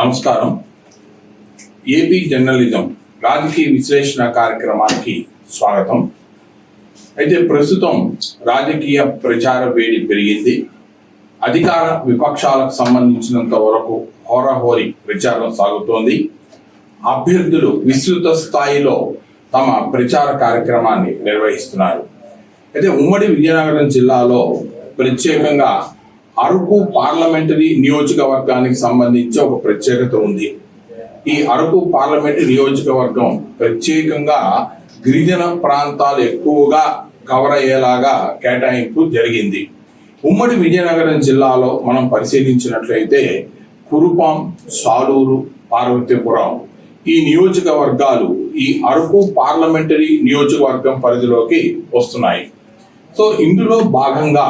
నమస్కారం. AP journalism రాజకీయ విశ్లేషణ కార్యక్రమానికి స్వాగతం. అయితే ప్రస్తుతం రాజకీయ ప్రచార వేడి పెరిగింది. అధికార విపక్షాలకు సంబంధించినంత వరకు హోరాహోరీ ప్రచారం సాగుతోంది. అభ్యర్థులు విస్తృత స్థాయిలో తమ ప్రచార కార్యక్రమాన్ని నిర్వహిస్తున్నారు. అయితే ఉమ్మడి విజయనగరం జిల్లాలో ప్రత్యేకంగా అరకు పార్లమెంటరీ నియోజకవర్గానికి సంబంధించి ఒక ప్రత్యేకత ఉంది. ఈ అరకు పార్లమెంటరీ నియోజకవర్గం ప్రత్యేకంగా గిరిజన ప్రాంతాలు ఎక్కువగా కవర్ అయ్యేలాగా కేటాయింపు జరిగింది. ఉమ్మడి విజయనగరం జిల్లాలో మనం పరిశీలించినట్లయితే కురుపాం సాలూరు పార్వతీపురం ఈ నియోజకవర్గాలు ఈ అరకు పార్లమెంటరీ నియోజకవర్గం పరిధిలోకి వస్తున్నాయి. సో ఇందులో భాగంగా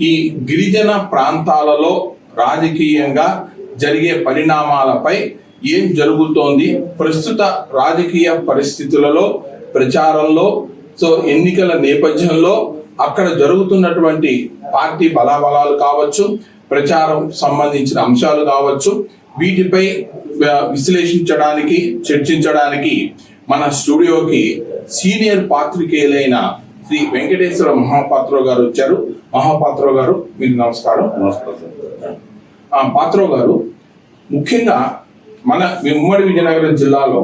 ఈ గిరిజన ప్రాంతాలలో రాజకీయంగా జరిగే పరిణామాలపై ఏం జరుగుతోంది? ప్రస్తుత రాజకీయ పరిస్థితులలో ప్రచారంలో సో ఎన్నికల నేపథ్యంలో అక్కడ జరుగుతున్నటువంటి పార్టీ బలాబలాలు కావచ్చు ప్రచారం సంబంధించిన అంశాలు కావచ్చు వీటిపై విశ్లేషించడానికి చర్చించడానికి మన స్టూడియోకి సీనియర్ పాత్రికేయులైన శ్రీ వెంకటేశ్వర మహాపాత్రో గారు వచ్చారు. మహాపాత్రో గారు మీకు నమస్కారం. నమస్కారం పాత్రో గారు ముఖ్యంగా మన ఉమ్మడి విజయనగరం జిల్లాలో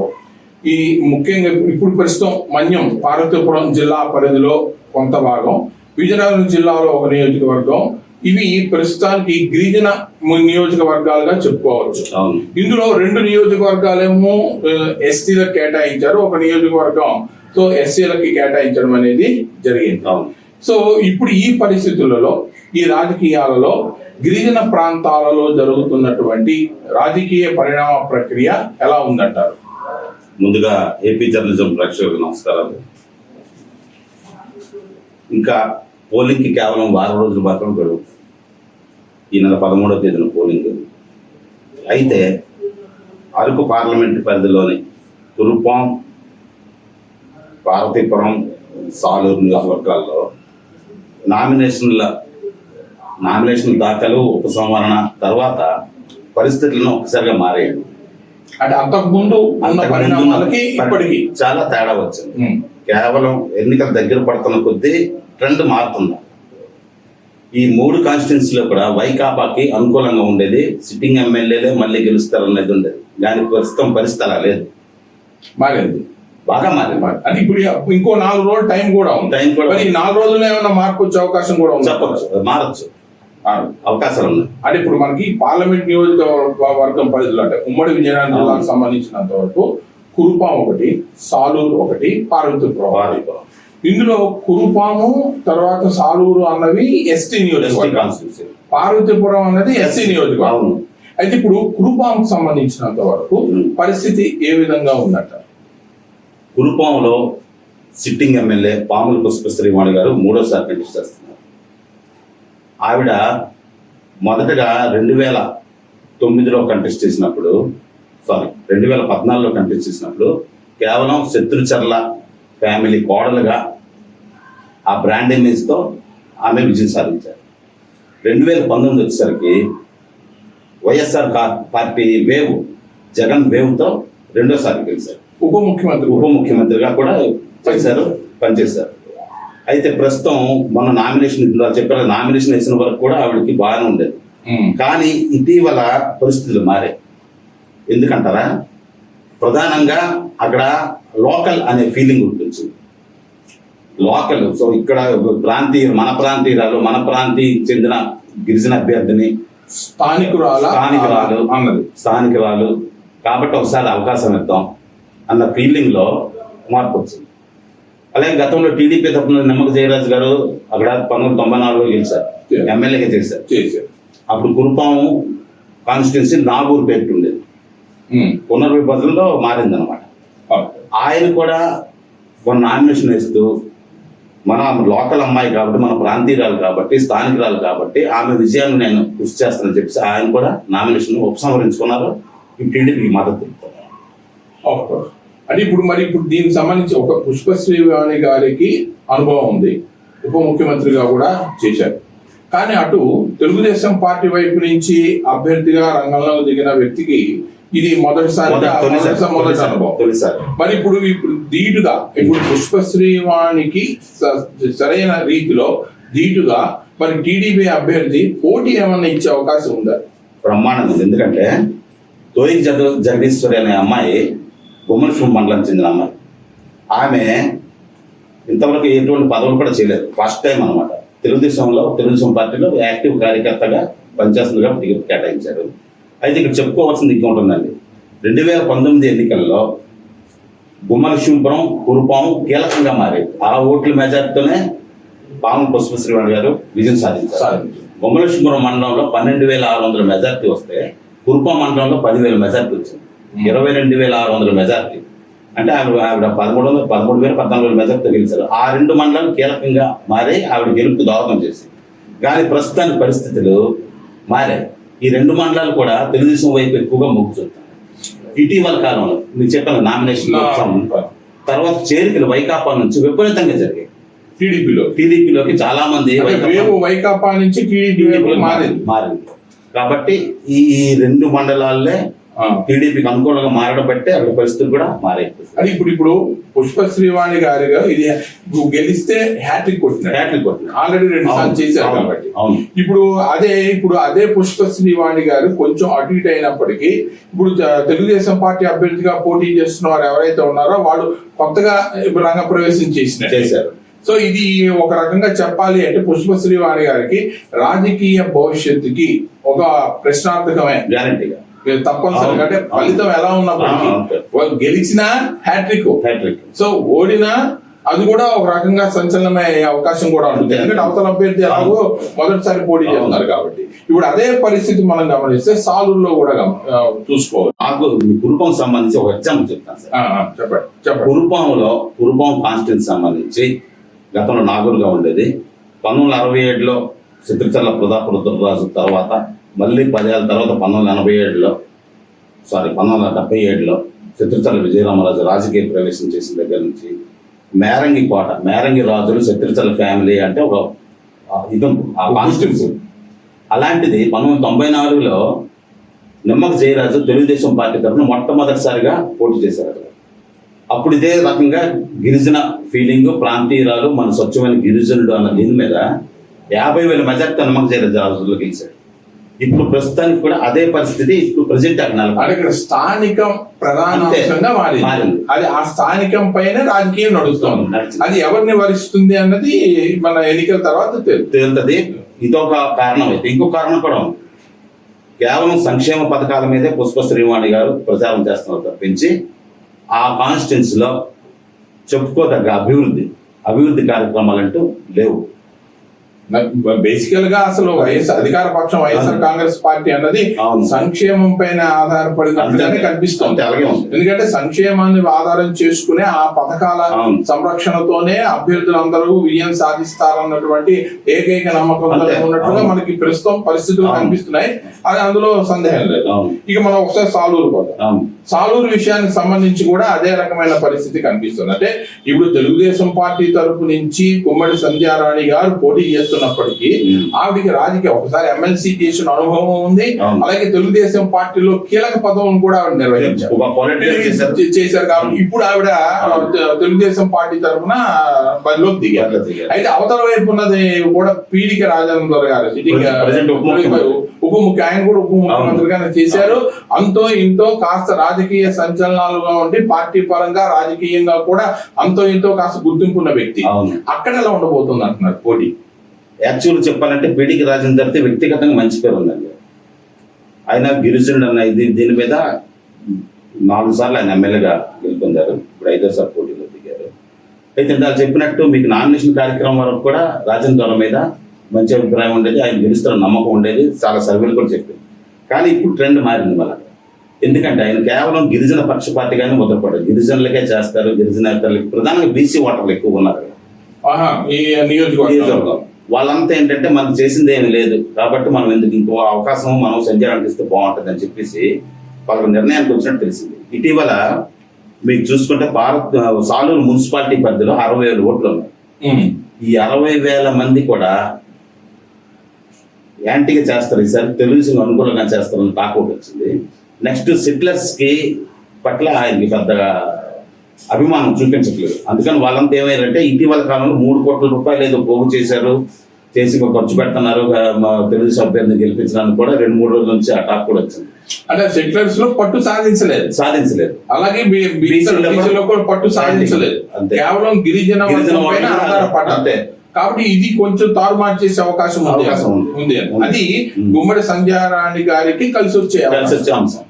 ఈ ముఖ్యంగా ఇప్పుడు ప్రస్తుతం మన్యం పార్వతీపురం జిల్లా పరిధిలో కొంత భాగం విజయనగరం జిల్లాలో ఒక నియోజకవర్గం. ఇవి ప్రస్తుతానికి గిరిజన నియోజకవర్గాలుగా చెప్పుకోవచ్చు. ఇందులో రెండు నియోజకవర్గాలేమో ఎస్టీలకు కేటాయించారు. ఒక నియోజకవర్గం సో ఎస్సీలకి కేటాయించడం అనేది జరిగింది. సో ఇప్పుడు ఈ పరిస్థితులలో ఈ రాజకీయాలలో గిరిజన ప్రాంతాలలో జరుగుతున్నటువంటి రాజకీయ పరిణామ ప్రక్రియ ఎలా ఉందంటారు? ముందుగా ఏపీ జర్నలిజం ప్రేక్షకులకు నమస్కారాలు. ఇంకా పోలింగ్కి కేవలం వారం రోజులు మాత్రం గడువు ఈ నెల పదమూడవ తేదీన పోలింగ్. అయితే అరకు పార్లమెంట్ పరిధిలోని కురుపాం పార్వతీపురం సాలూరు నియోజకవర్గాల్లో నామినేషన్ల నామినేషన్ దాఖలు ఉపసంహరణ తర్వాత పరిస్థితులను ఒకసారిగా మారాయి. అంటే అంతకు ముందు ఉన్న పరిణామాలకి ఇప్పటికి. చాలా తేడా వచ్చింది. కేవలం ఎన్నికలు దగ్గర పడుతున్న కొద్దీ ట్రెండ్ మారుతుంది. ఈ మూడు కాన్స్టిట్యున్సీలో కూడా వైకాపాకి అనుకూలంగా ఉండేది. సిట్టింగ్ ఎమ్మెల్యేలే మళ్ళీ గెలుస్తారనేది ఉండేది. దాని ప్రస్తుతం పరిస్థితి అలా లేదు. మారింది బాగా మారింది. అంటే ఇప్పుడు ఇంకో నాలుగు రోజులు టైం కూడా ఉంది. టైం కూడా మరి ఈ నాలుగు రోజుల్లో ఏమైనా మార్పు వచ్చే అవకాశం కూడా ఉంది? చెప్పచ్చు. మారచ్చు. అవకాశాలు ఉన్నాయి. అంటే ఇప్పుడు మనకి పార్లమెంట్ నియోజకవర్గం పరిధిలో అంటే ఉమ్మడి విజయనగరం జిల్లాకు సంబంధించినంత వరకు కురుపాం ఒకటి సాలూరు ఒకటి పార్వతీపురం. ఇందులో కురుపాము తర్వాత సాలూరు అన్నవి ఎస్టీ నియోజకవర్గం. పార్వతీపురం అన్నది ఎస్సీ నియోజకవర్గం. అయితే ఇప్పుడు కురుపాంకు సంబంధించినంత వరకు. పరిస్థితి ఏ విధంగా ఉందట? కురుపాంలో సిట్టింగ్ ఎమ్మెల్యే పాముల పుష్పశ్రీవాణి గారు మూడోసారి కంటెస్ట్ చేస్తున్నారు. ఆవిడ మొదటగా రెండు వేల తొమ్మిదిలో కంటెస్ట్ చేసినప్పుడు సారీ రెండు వేల పద్నాలుగులో కంటెస్ట్ చేసినప్పుడు కేవలం శత్రుచర్ల ఫ్యామిలీ కోడలుగా ఆ బ్రాండ్ ఇమేజ్తో ఆమె విజయం సాధించారు. రెండు వేల పంతొమ్మిది వచ్చేసరికి వైఎస్ఆర్ పార్టీ వేవ్ జగన్ వేవ్తో రెండోసారి గెలిచారు. ఉప ముఖ్యమంత్రి ఉప ముఖ్యమంత్రిగా కూడా చేశారు పనిచేశారు. అయితే ప్రస్తుతం మన నామినేషన్ చెప్పారు నామినేషన్ వేసిన వరకు కూడా ఆవిడకి బాగానే ఉండేది. కానీ ఇటీవల పరిస్థితులు మారాయి. ఎందుకంటారా? ప్రధానంగా అక్కడ లోకల్ అనే ఫీలింగ్ ఉంటుంది లోకల్ సో ఇక్కడ ప్రాంతీయ మన ప్రాంతీయురాలు మన ప్రాంతీయ చెందిన గిరిజన అభ్యర్థిని స్థానికురాల? స్థానికురాలు. అన్నది. స్థానికురాలు. కాబట్టి ఒకసారి అవకాశం ఇద్దాం. అన్న ఫీలింగ్లో మార్పు వచ్చింది అలాగే గతంలో టీడీపీ తరఫున నిమ్మక జయరాజు గారు అక్కడ పంతొమ్మిది తొంభై నాలుగులో గెలిచారు. ఎమ్మెల్యేగా చేశారు అప్పుడు కురుపాము కాన్స్టిట్యున్సీ నాగూరు పెట్టి ఉండేది ఉం. పునర్విభజనలో మారిందనమాట. ఆయన కూడా కొన్ని నామినేషన్ వేస్తూ మన లోకల్ అమ్మాయి కాబట్టి మన ప్రాంతీయురాలు కాబట్టి స్థానికురాలు కాబట్టి ఆమె విజయాన్ని నేను కృషి చేస్తానని చెప్పేసి ఆయన కూడా నామినేషన్ ఉపసంహరించుకున్నారు ఈ టీడీపీకి మద్దతు తెలుపుతున్నారు. అంటే ఇప్పుడు మరి ఇప్పుడు దీనికి సంబంధించి ఒక పుష్పశ్రీ వాణి గారికి అనుభవం ఉంది. ఉప ముఖ్యమంత్రిగా కూడా చేశారు. కానీ అటు తెలుగుదేశం పార్టీ వైపు నుంచి అభ్యర్థిగా రంగంలో దిగిన వ్యక్తికి ఇది మొదటిసారి మొదటి- అనుభవం. మరి ఇప్పుడు ఇప్పుడు ధీటుగా ఇప్పుడు పుష్పశ్రీవాణికి సరైన రీతిలో ధీటుగా మరి టీడీపీ అభ్యర్థి పోటీ ఏమన్నా ఇచ్చే అవకాశం ఉందా? బ్రహ్మాండంగా ఉంది. ఎందుకంటే జగ జగదీశ్వరి అనే అమ్మాయి గుమ్మలక్ష్మి మండలం చెందిన అమ్మాయి. ఆమె ఇంతవరకు ఎటువంటి పదవులు కూడా చేయలేదు. ఫస్ట్ టైం అనమాట తెలుగుదేశంలో తెలుగుదేశం పార్టీలో యాక్టివ్ కార్యకర్తగా పనిచేస్తుందిగా టికెట్ కేటాయించారు. అయితే ఇక్కడ చెప్పుకోవాల్సింది ఇంకా ఉంటుందండి రెండు వేల పంతొమ్మిది ఎన్నికల్లో గుమ్మలక్ష్మీపురం కురుపాం కీలకంగా మారాయి. ఆ ఓట్ల మెజార్టీతోనే పాము పుష్ప శ్రీవాణి గారు విజయం సాధించారు. బొమ్మలక్ష్మీపురం మండలంలో పన్నెండు వేల ఆరు వందల మెజార్టీ వస్తే కురుపా మండలంలో పదివేల మెజార్టీ వచ్చింది. ఇరవై రెండు వేల ఆరు వందల మెజార్టీ. అంటే ఆవిడ ఆవిడ పదమూడు వందల పదమూడు వేల పద్నాలుగు వేల మెజార్టీ గెలిచారు ఆ రెండు మండలాలు కీలకంగా మారి ఆవిడ గెలుపు దోహదం చేసి కానీ ప్రస్తుతానికి పరిస్థితులు మారాయి. ఈ రెండు మండలాలు కూడా తెలుగుదేశం వైపు ఎక్కువగా మొగ్గు చూపుతాయి. ఇటీవల కాలంలో మీకు చెప్పాను నామినేషన్ తర్వాత చేరికలు వైకాపా నుంచి విపరీతంగా జరిగాయి. టీడీపీలో. టీడీపీలోకి చాలా మంది వైకాపా- నుంచి టీడీపీ మారింది. మారింది. కాబట్టి ఈ ఈ రెండు మండలాలే ఆ. టీడీపీకి అనుకూలంగా మారడం బట్టే అక్కడ పరిస్థితులు కూడా మారాయి. అది ఇప్పుడు ఇప్పుడు పుష్ప శ్రీవాణి గారిగా ఇది గెలిస్తే హ్యాట్రిక్ కొట్టినాడు హ్యాట్రిక్ కొట్టినాడు. ఆల్రెడీ రెండు సార్లు చేశారు కాబట్టి. ఇప్పుడు అదే ఇప్పుడు అదే పుష్ప శ్రీవాణి గారు కొంచెం అటు ఇటు అయినప్పటికీ ఇప్పుడు తెలుగుదేశం పార్టీ అభ్యర్థిగా పోటీ చేస్తున్న వారు ఎవరైతే ఉన్నారో వాళ్ళు కొత్తగా ఇప్పుడు రంగ ప్రవేశం చేసినారు. చేశారు. సో ఇది ఒక రకంగా చెప్పాలి అంటే పుష్ప శ్రీవాణి గారికి రాజకీయ భవిష్యత్తుకి ఒక ప్రశ్నార్థకమే. గ్యారంటీగా తప్పనిసరిగా అంటే ఫలితం ఎలా ఉన్నప్పటికీ. వాళ్ళు గెలిచినా హ్యాట్రిక్. హ్యాట్రిక్. సో ఓడినా అది కూడా ఒక రకంగా సంచలనమయ్యే అవకాశం కూడా ఉంటుంది. ఎందుకంటే అవతల అభ్యర్థి ఎలాగో మొదటిసారి పోటీ చేస్తున్నారు కాబట్టి. ఇప్పుడు అదే పరిస్థితి మనం గమనిస్తే సాలూరులో కూడా చూసుకోవాలి. నాకు కురుపం సంబంధించి ఒక ఎగ్జాంపుల్ చెప్తాను సార్. చెప్పండి చెప్పండి. కురుపాంలో కురుపాం కాన్స్టిట్యూన్సీ సంబంధించి గతంలో నాగూరుగా ఉండేది. పంతొమ్మిది వందల అరవై ఏడులో చిత్రచల్ల ప్రతాపరుద్రరాజు తర్వాత మళ్ళీ పదేళ్ళ తర్వాత పంతొమ్మిది వందల ఎనభై ఏడులో సారీ పంతొమ్మిది వందల డెబ్బై ఏడులో శత్రుచల విజయరామరాజు రాజకీయ ప్రవేశం చేసిన దగ్గర నుంచి మేరంగి కోట మేరంగి రాజులు శత్రుచల ఫ్యామిలీ అంటే ఒక ఆ, ఇది ఆ కాన్స్టిట్యూన్సీ అలాంటిది పంతొమ్మిది వందల తొంభై నాలుగులో నిమ్మక జయరాజు తెలుగుదేశం పార్టీ తరఫున మొట్టమొదటిసారిగా పోటీ చేశారు అక్కడ. అప్పుడు ఇదే రకంగా గిరిజన ఫీలింగ్ ప్రాంతీయురాలు మన స్వచ్ఛమైన గిరిజనుడు అన్న దీని మీద యాభై వేల మెజార్టీ నిమ్మక జయరాజు రాజులో గెలిచాడు ఇప్పుడు ప్రస్తుతానికి కూడా అదే పరిస్థితి ఇప్పుడు ప్రజెంట్ అక్కడ స్థానికం ప్రధాన అంతే. అంశంగా మారింది. అది ఆ స్థానికం పైన రాజకీయం నడుస్తోంది. అది ఎవరిని వరిస్తుంది అన్నది మన ఎన్నికల తర్వాత తేలుతుంది ఇదొక కారణం అయితే. ఇంకో కారణం కూడా ఉంది. కేవలం సంక్షేమ పథకాల మీదే పుష్ప శ్రీవాణి గారు ప్రచారం చేస్తున్నారు తప్పించి ఆ కాన్స్టిట్యున్సీలో చెప్పుకోదగ్గ అభివృద్ధి అభివృద్ధి కార్యక్రమాలు అంటూ లేవు. బేసికల్గా అసలు వైఎస్ఆర్ అధికార పక్షం వైఎస్ఆర్ కాంగ్రెస్ పార్టీ అన్నది. సంక్షేమం పైన ఆధారపడినట్టుగానే అంతే. కనిపిస్తుంది. ఎందుకంటే సంక్షేమాన్ని ఆధారం చేసుకునే ఆ పథకాల. సంరక్షణతోనే అభ్యర్థులందరూ విజయం సాధిస్తారన్నటువంటి ఏకైక నమ్మకంతో అంతే. ఉన్నట్టుగా. మనకి ప్రస్తుతం పరిస్థితులు. కనిపిస్తున్నాయి అది అందులో సందేహం లేదు ఇక మనం ఒకసారి సాలూరు పోతాం సాలూరు విషయానికి సంబంధించి కూడా అదే రకమైన పరిస్థితి కనిపిస్తుంది. అంటే ఇప్పుడు తెలుగుదేశం పార్టీ తరపు నుంచి కుమ్మడి సంధ్యారాణి గారు పోటీ చేస్తున్నప్పటికీ ఉమ్. ఆవిడికి రాజకీయ ఒకసారి ఎమ్మెల్సీ చేసిన అనుభవం ఉంది. అలాగే తెలుగుదేశం పార్టీలో కీలక పదవులను కూడా ఆవిడ నిర్వహించారు. చేశారు. కాబట్టి ఇప్పుడు ఆవిడ తెలుగుదేశం పార్టీ తరఫున బరిలోకి దిగారు. అయితే అవతల వైపు ఉన్నది కూడా పీడిక రాజేంద్ర గారు ఉప ముఖ్య ఆయన కూడా ఉప ముఖ్యమంత్రిగానే చేశారు. అంతో ఇంతో కాస్త రాజకీయ సంచలనాలుగా ఉండి పార్టీ పరంగా రాజకీయంగా కూడా అంతో ఇంతో కాస్త గుర్తింపు ఉన్న వ్యక్తి అక్కడ ఎలా ఉండబోతుంది అంటున్నారు పోటీ? యాక్చువల్ చెప్పాలంటే పీడికి రాజేందర్తో వ్యక్తిగతంగా మంచి పేరు ఉందండి. ఆయన గిరిజనుడు అన్న ఇది దీని మీద నాలుగు సార్లు ఆయన ఎమ్మెల్యేగా గెలుపొందారు. ఇప్పుడు ఐదోసారి పోటీలో దిగారు. అయితే ఇందాక చెప్పినట్టు మీకు నామినేషన్ కార్యక్రమం వరకు కూడా రాజేంద్ర మీద మంచి అభిప్రాయం ఉండేది ఆయన గెలుస్తున్న నమ్మకం ఉండేది చాలా సర్వేలు కూడా చెప్పింది కానీ ఇప్పుడు ట్రెండ్ మారింది మళ్ళీ. ఎందుకంటే ఆయన కేవలం గిరిజన పక్షపాతిగానే ముద్రపడ్డారు గిరిజనులకే చేస్తారు గిరిజనేతలకి ప్రధానంగా బీసీ ఓటర్లు ఎక్కువ ఉన్నారు నియోజకవర్గం. వాళ్ళంతా ఏంటంటే మనకు చేసింది ఏమి లేదు. కాబట్టి మనం ఎందుకు ఇంకో అవకాశం మనం సంచారానికి ఇస్తే బాగుంటుంది అని చెప్పేసి వాళ్ళ నిర్ణయానికి వచ్చినట్టు తెలిసింది. ఇటీవల మీకు చూసుకుంటే భారత్ సాలూరు మున్సిపాలిటీ పరిధిలో అరవై వేల ఓట్లు ఉన్నాయి. ఈ అరవై వేల మంది కూడా యాంటీగా చేస్తారు. ఈసారి తెలుగుదేశం అనుకూలంగా చేస్తారని టాక్ ఒకటి వచ్చింది. నెక్స్ట్ సిట్లర్స్కి పట్ల ఆయనకి పెద్దగా అభిమానం చూపించట్లేదు. అందుకని వాళ్ళంతా ఏమైందంటే ఇటీవల కాలంలో మూడు కోట్ల రూపాయలు ఏదో పోగు చేశారు. చేసి ఖర్చు పెడుతున్నారు. తెలుగుదేశం అభ్యర్థిని గెలిపించడానికి కూడా రెండు మూడు రోజుల నుంచి ఆ టాక్ కూడా వచ్చింది. అంటే సెటిలర్స్లో పట్టు సాధించలేదు. సాధించలేదు. అలాగే పట్టు సాధించలేదు. కేవలం గిరిజన అంతే. కాబట్టి ఇది కొంచెం తారుమారు చేసే అవకాశం ఉంది ఉంది. అది. గుమ్మడి సంధ్యారాణి గారికి కలిసి వచ్చే కలిసి. వచ్చే అంశం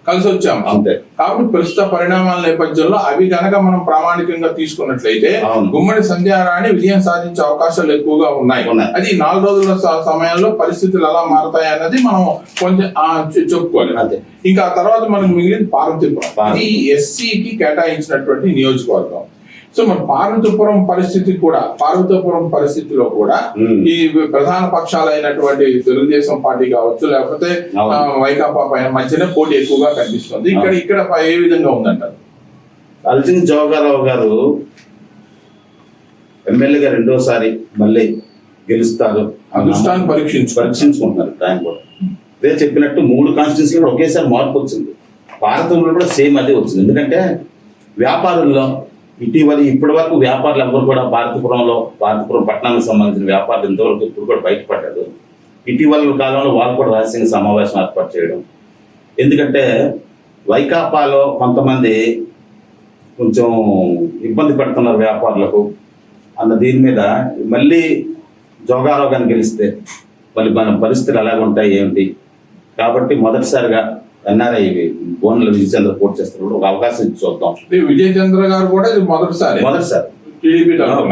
కాబట్టి ప్రస్తుత పరిణామాల నేపథ్యంలో అవి గనక మనం ప్రామాణికంగా తీసుకున్నట్లయితే. గుమ్మడి సంధ్యారాణి విజయం సాధించే అవకాశాలు ఎక్కువగా ఉన్నాయి. అది నాలుగు రోజుల సమయంలో పరిస్థితులు ఎలా మారతాయి అన్నది మనం కొంచెం చెప్పుకోవాలి. ఇంకా ఆ తర్వాత మనకు మిగిలింది పార్వతీపురం పార్వతీ. ఇది ఎస్సీకి కేటాయించినటువంటి నియోజకవర్గం సో మన పార్వతీపురం పరిస్థితి కూడా పార్వతీపురం పరిస్థితిలో కూడా. ఈ ప్రధాన పక్షాలైనటువంటి తెలుగుదేశం పార్టీ కావచ్చు లేకపోతే వైకాపా పైన మధ్యనే పోటీ ఎక్కువగా కనిపిస్తుంది. ఇక్కడ ఇక్కడ ఏ విధంగా ఉందంటారు? అర్జున్ జోగారావు గారు ఎమ్మెల్యేగా రెండోసారి మళ్ళీ గెలుస్తారు. అదృష్టాన్ని పరీక్షించు పరీక్షించుకుంటున్నారు ఆయన కూడా. అదే చెప్పినట్టు మూడు కాన్స్టిట్యూన్సీలు కూడా ఒకేసారి మార్పు వచ్చింది. భారతంలో కూడా సేమ్ అదే వచ్చింది. ఎందుకంటే వ్యాపారుల్లో ఇటీవల ఇప్పటి వరకు వ్యాపారులు ఎవరు కూడా భారతపురంలో భారతపురం పట్టణానికి సంబంధించిన వ్యాపారులు ఇంతవరకు ఇప్పుడు కూడా బయటపడ్డారు ఇటీవల కాలంలో వాళ్ళు కూడా రహస్యంగా సమావేశం ఏర్పాటు చేయడం. ఎందుకంటే వైకాపాలో కొంతమంది కొంచెం ఇబ్బంది పెడుతున్నారు వ్యాపారులకు. అన్న దీని మీద మళ్ళీ జోగారోగాన్ని గెలిస్తే మళ్ళీ మన పరిస్థితులు ఎలాగుంటాయి ఏమిటి? కాబట్టి మొదటిసారిగా ఎన్ఆర్ఐ బోన్ల విజయచంద్ర పోటీ చేస్తున్నప్పుడు ఒక అవకాశం ఇచ్చి చూద్దాం. విజయ్ చంద్ర గారు కూడా ఇది మొదటిసారి. మొదటిసారి.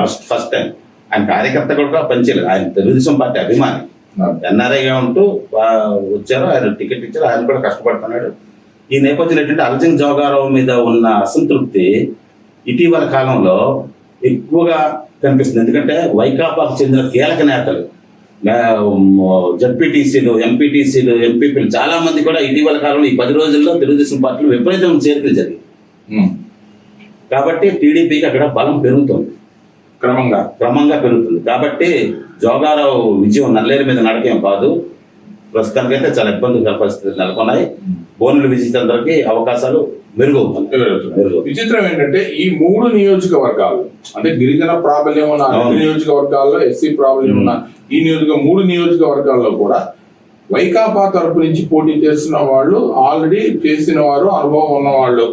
ఫస్ట్ ఫస్ట్ టైం ఆయన కార్యకర్త కూడా పనిచేయలేదు ఆయన తెలుగుదేశం పార్టీ అభిమాని. ఎన్ఆర్ఐగా ఉంటూ వచ్చారు. ఆయన టికెట్ ఇచ్చారు. ఆయన కూడా కష్టపడుతున్నాడు. ఈ నేపథ్యంలో ఏంటంటే అర్జున్ జోగారావు మీద ఉన్న అసంతృప్తి ఇటీవల కాలంలో ఎక్కువగా కనిపిస్తుంది. ఎందుకంటే వైకాపాకు చెందిన కీలక నేతలు జడ్పీటీసీలు ఎంపీటీసీలు ఎంపీపీలు చాలా మంది కూడా ఇటీవల కాలంలో ఈ పది రోజుల్లో తెలుగుదేశం పార్టీలో విపరీతం చేరికలు జరిగాయి. ఉమ్. కాబట్టి టీడీపీకి అక్కడ బలం పెరుగుతుంది. క్రమంగా. క్రమంగా పెరుగుతుంది. కాబట్టి జోగారావు విజయం నల్లేరు మీద నడకేం కాదు. ప్రస్తుతానికైతే చాలా ఇబ్బందికర పరిస్థితులు నెలకొన్నాయి. బోనుల విజయచంద్రకి అవకాశాలు మెరుగవుతున్నాయి. మెరుగు విచిత్రం ఏంటంటే ఈ మూడు నియోజకవర్గాలు అంటే గిరిజన ప్రాబల్యం ఉన్న. నియోజకవర్గాల్లో ఎస్సీ ప్రాబల్యం ఉన్న ఈ నియోజక మూడు నియోజకవర్గాల్లో కూడా వైకాపా తరపు నుంచి పోటీ చేస్తున్న వాళ్ళు ఆల్రెడీ చేసిన వారు అనుభవం ఉన్న వాళ్ళు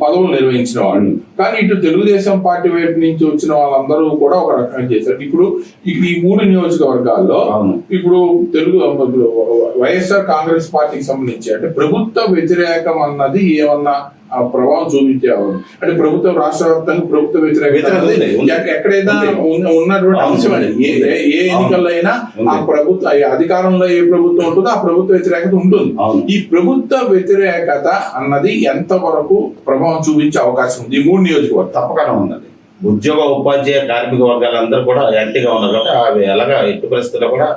పదవులు నిర్వహించిన వాళ్ళు. కానీ ఇటు తెలుగుదేశం పార్టీ వైపు నుంచి వచ్చిన వాళ్ళందరూ కూడా ఒక రకంగా చేశారు. ఇప్పుడు ఈ మూడు నియోజకవర్గాల్లో ఇప్పుడు తెలుగు వైఎస్ఆర్ కాంగ్రెస్ పార్టీకి సంబంధించి అంటే ప్రభుత్వ వ్యతిరేకం అన్నది ఏమన్నా ఆ ప్రభావం చూపించే అంటే ప్రభుత్వం రాష్ట్ర వ్యాప్తంగా ప్రభుత్వ వ్యతిరేకత ఎక్కడైనా ఉన్నటువంటి అంశం అది. ఏ. ఎన్నికల్లో అయినా ఆ. ప్రభుత్వ అధికారంలో ఏ ప్రభుత్వం ఉంటుందో ఆ ప్రభుత్వ వ్యతిరేకత ఉంటుంది. ఈ ప్రభుత్వ వ్యతిరేకత అన్నది ఎంత వరకు ప్రభావం చూపించే అవకాశం ఉంది? ఈ మూడు నియోజకవర్గాలు. తప్పకుండా ఉన్నది. ఉద్యోగ ఉపాధ్యాయ కార్మిక వర్గాలందరూ కూడా యాంటీగా ఉన్నారు కాబట్టి అవి ఎలాగా ఎట్టి పరిస్థితుల్లో కూడా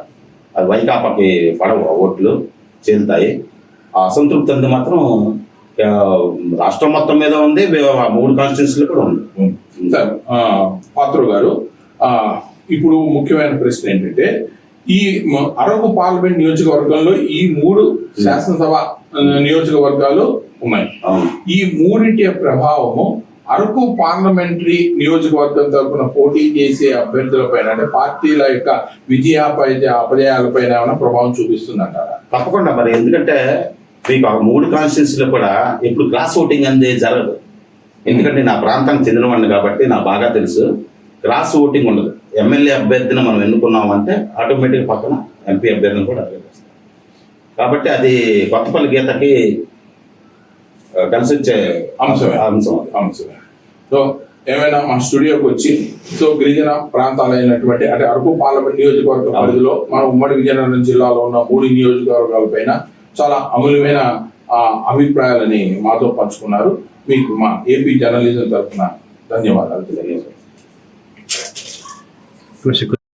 అది వైకాపాకి పడవు. ఓట్లు చేరుతాయి. ఆ అసంతృప్తి అంది మాత్రం రాష్ట్రం మొత్తం మీద ఉంది మూడు కాన్స్టిట్యూన్సీలు కూడా ఉంది. సార్ పాత్రు గారు ఇప్పుడు ముఖ్యమైన ప్రశ్న ఏంటంటే ఈ అరకు పార్లమెంట్ నియోజకవర్గంలో ఈ మూడు శాసనసభ నియోజకవర్గాలు ఉన్నాయి. ఈ మూడింటి ప్రభావము అరకు పార్లమెంటరీ నియోజకవర్గం తరపున పోటీ చేసే అభ్యర్థుల పైన అంటే పార్టీల యొక్క విజయాపై అపజయాలపైన ఏమైనా ప్రభావం చూపిస్తుందంటారా? తప్పకుండా మరి ఎందుకంటే మీకు ఆ మూడు కాన్స్టిట్యూన్సీలో కూడా ఇప్పుడు క్రాస్ ఓటింగ్ అనేది జరగదు. ఎందుకంటే నా ప్రాంతానికి చెందినవాడిని కాబట్టి నాకు బాగా తెలుసు. క్రాస్ ఓటింగ్ ఉండదు. ఎమ్మెల్యే అభ్యర్థిని మనం ఎన్నుకున్నామంటే ఆటోమేటిక్ పక్కన ఎంపీ అభ్యర్థిని కూడా అడగేస్తాం కాబట్టి అది కొత్తపల్లి గీతకి కలిసి వచ్చే. అంశం అది. అంశమే. సో ఏమైనా మా స్టూడియోకి వచ్చి సో గిరిజన ప్రాంతాలైనటువంటి అంటే అరకు పార్లమెంట్ నియోజకవర్గ పరిధిలో మన ఉమ్మడి విజయనగరం జిల్లాలో ఉన్న మూడు నియోజకవర్గాల పైన చాలా అమూల్యమైన ఆ, అభిప్రాయాలని మాతో పంచుకున్నారు. మీకు మా ఏపీ జర్నలిజం తరఫున ధన్యవాదాలు తెలియజేస్తాను